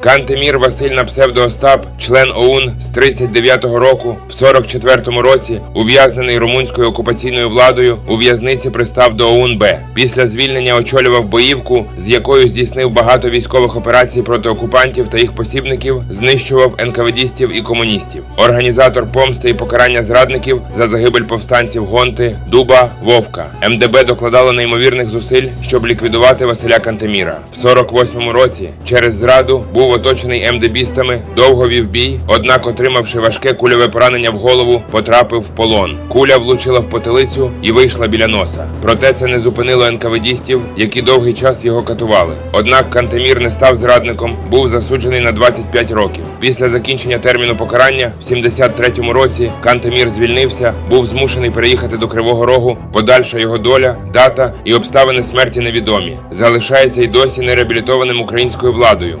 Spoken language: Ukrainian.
Кантемір Василь на псевдоостап, член ОУН з 39-го року, в 44-му році, ув'язнений румунською окупаційною владою, у в'язниці пристав до ОУН Б. Після звільнення очолював боївку, з якою здійснив багато військових операцій проти окупантів та їх посібників, знищував НКВДістів і комуністів. Організатор помсти і покарання зрадників за загибель повстанців Гонти, Дуба, Вовка. МДБ докладало неймовірних зусиль, щоб ліквідувати Василя Кантеміра. В 48-му році через зраду був оточений МДБістами, довго вів бій, однак, отримавши важке кульове поранення в голову, потрапив в полон. Куля влучила в потилицю і вийшла біля носа. Проте це не зупинило НКВДістів, які довгий час його катували. Однак Кантемір не став зрадником, був засуджений на 25 років. Після закінчення терміну покарання в 73-му році Кантемір звільнився, був змушений переїхати до Кривого Рогу. Подальша його доля, дата і обставини смерті невідомі. Залишається й досі нереабілітованим українською владою.